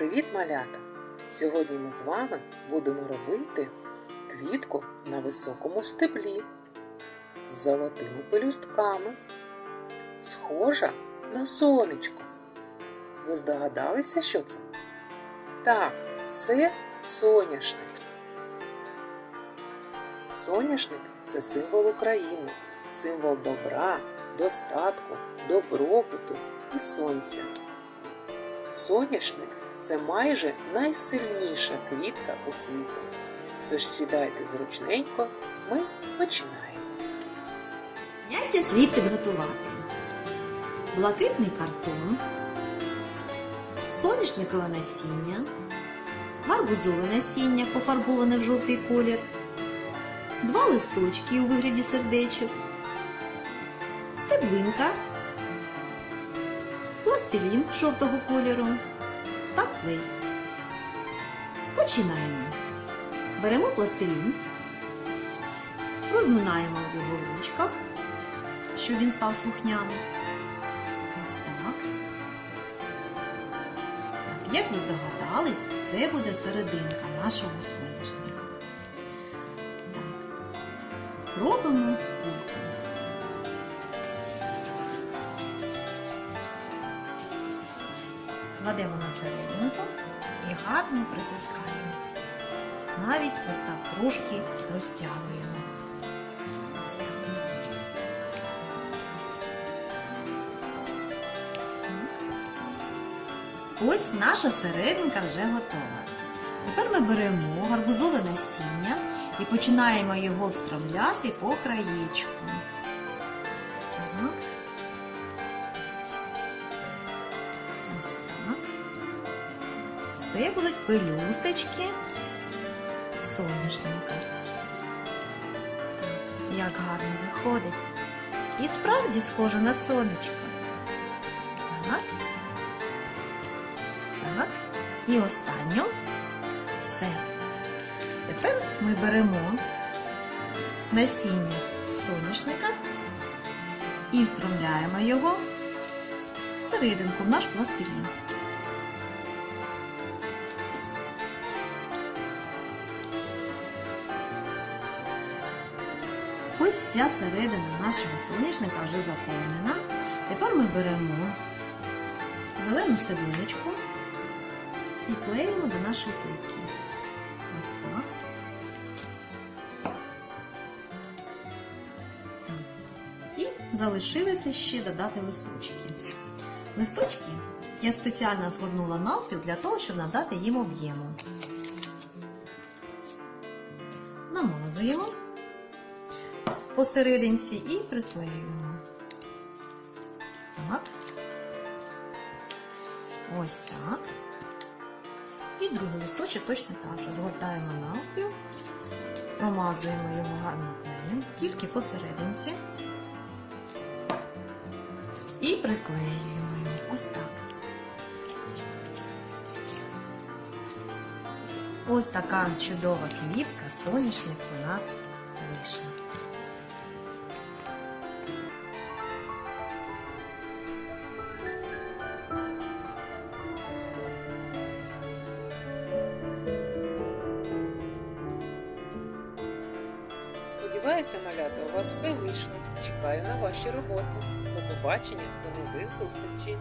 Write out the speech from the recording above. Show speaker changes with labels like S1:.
S1: Привіт, малята! Сьогодні ми з вами будемо робити квітку на високому стеблі з золотими пелюстками, схожа на сонечко. Ви здогадалися, що це? Так, це соняшник. Соняшник це символ України, символ добра, достатку, добробуту і сонця. Соняшник це майже найсильніша квітка у світі. Тож сідайте зручненько, ми починаємо.
S2: Заняття слід підготувати. Блакитний картон, соняшникове насіння, гарбузове насіння, пофарбоване в жовтий колір, два листочки у вигляді сердечок, стеблинка, пластилін жовтого кольору та клей. Починаємо. Беремо пластилін, розминаємо в його ручках щоб він став слухняним. Ось так. Так, Як ви здогадались, це буде серединка нашого соняшника. Так. Робимо кульку. Кладемо на серединку і гарно притискаємо. Навіть ось так трошки розтягуємо. Ось. Наша серединка вже готова. Тепер ми беремо гарбузове насіння і починаємо його встромляти по краєчку. Так. Це будуть пелюсточки соняшника. Як гарно виходить. І справді схоже на сонечко. Так. Так. І останню. Все. Тепер ми беремо насіння соняшника і встромляємо його всерединку в наш пластилін. Ось вся середина нашого соняшника вже заповнена. Тепер ми беремо зелену стеблиночку і клеїмо до нашої квітки. Ось так. І залишилося ще додати листочки. Листочки я спеціально згорнула навпіл для того, щоб надати їм об'єму. Намазуємо посерединці і приклеюємо. Так. Ось так. І другий листочок точно так же. Згортаємо навпіл, промазуємо його гарно клеєм, тільки посерединці. І приклеюємо його. Ось так. Ось така чудова квітка, соняшник у нас вийшла.
S1: Сподіваюся, малята, у вас все вийшло. Чекаю на ваші роботи. До побачення, до нових зустрічей!